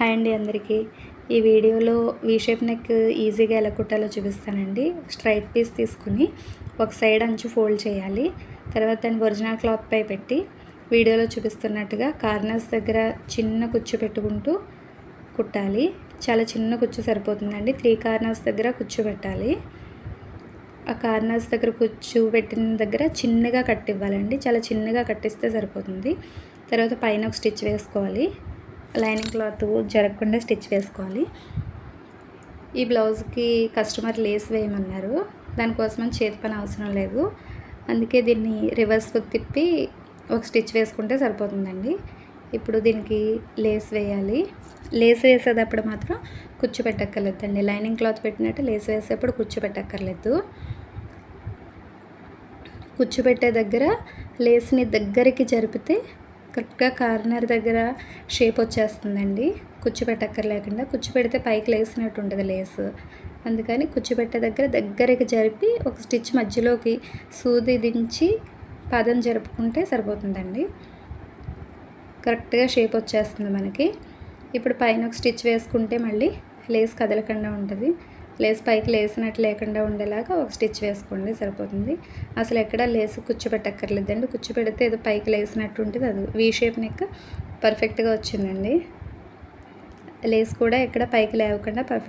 Hi అండి అందరికీ. ఈ వీడియోలో వీ షేప్ నెక్ ఈజీగా ఎలా కుట్టాలో చూపిస్తానండి. స్ట్రైట్ పీస్ తీసుకుని ఒక సైడ్ అంచు ఫోల్డ్ చేయాలి. తర్వాత దాన్ని ఒరిజినల్ క్లాత్ పై పెట్టి వీడియోలో చూపిస్తున్నట్టుగా కార్నర్స్ దగ్గర చిన్న కుచ్చు పెట్టుకుంటూ కుట్టాలి. చాలా చిన్న కుచ్చు సరిపోతుందండి. త్రీ కార్నర్స్ దగ్గర కుచ్చు పెట్టాలి. ఆ కార్నర్స్ దగ్గర కుచ్చు పెట్టిన దగ్గర చిన్నగా కట్టివ్వాలండి చాలా చిన్నగా కట్టిస్తే సరిపోతుంది. తర్వాత పైన ఒక స్టిచ్ వేసుకోవాలి. లైనింగ్ క్లాత్ జరగకుండా స్టిచ్ వేసుకోవాలి. ఈ బ్లౌజ్కి కస్టమర్ లేస్ వేయమన్నారు. దానికోసం చేతి పని అవసరం లేదు. అందుకే దీన్ని రివర్స్ తిప్పి ఒక స్టిచ్ వేసుకుంటే సరిపోతుందండి. ఇప్పుడు దీనికి లేస్ వేయాలి. లేస్ వేసేటప్పుడు మాత్రం కూర్చోబెట్టక్కర్లేదండి లైనింగ్ క్లాత్ పెట్టినట్టు లేస్ వేసేప్పుడు కూర్చోబెట్టక్కర్లేదు కూర్చోబెట్టే దగ్గర లేస్ని దగ్గరికి జరిపితే కరెక్ట్గా కార్నర్ దగ్గర షేప్ వచ్చేస్తుందండి. కుచ్చు పెట్టక్కర్లేకుండా కుచ్చు పెడితే పైకి లేసినట్టు ఉంటుంది లేస్. అందుకని కుచ్చు పెట్టే దగ్గర దగ్గరికి జరిపి ఒక స్టిచ్ మధ్యలోకి సూది దించి పదం జరుపుకుంటే సరిపోతుందండి. కరెక్ట్గా షేప్ వచ్చేస్తుంది మనకి. ఇప్పుడు పైన ఒక స్టిచ్ వేసుకుంటే మళ్ళీ లేస్ కదలకుండా ఉంటుంది. లేస్ పైకి లేసినట్టు లేకుండా ఉండేలాగా ఒక స్టిచ్ వేసుకోండి సరిపోతుంది. అసలు ఎక్కడ లేస్ కూర్చోబెట్టక్కర్లేదండి. కూర్చోబెడితే ఏదో పైకి లేసినట్టు ఉంటుంది. అది వీ షేప్ నెక్ పర్ఫెక్ట్గా వచ్చిందండి. లేస్ కూడా ఎక్కడ పైకి లేవకుండా పర్ఫెక్ట్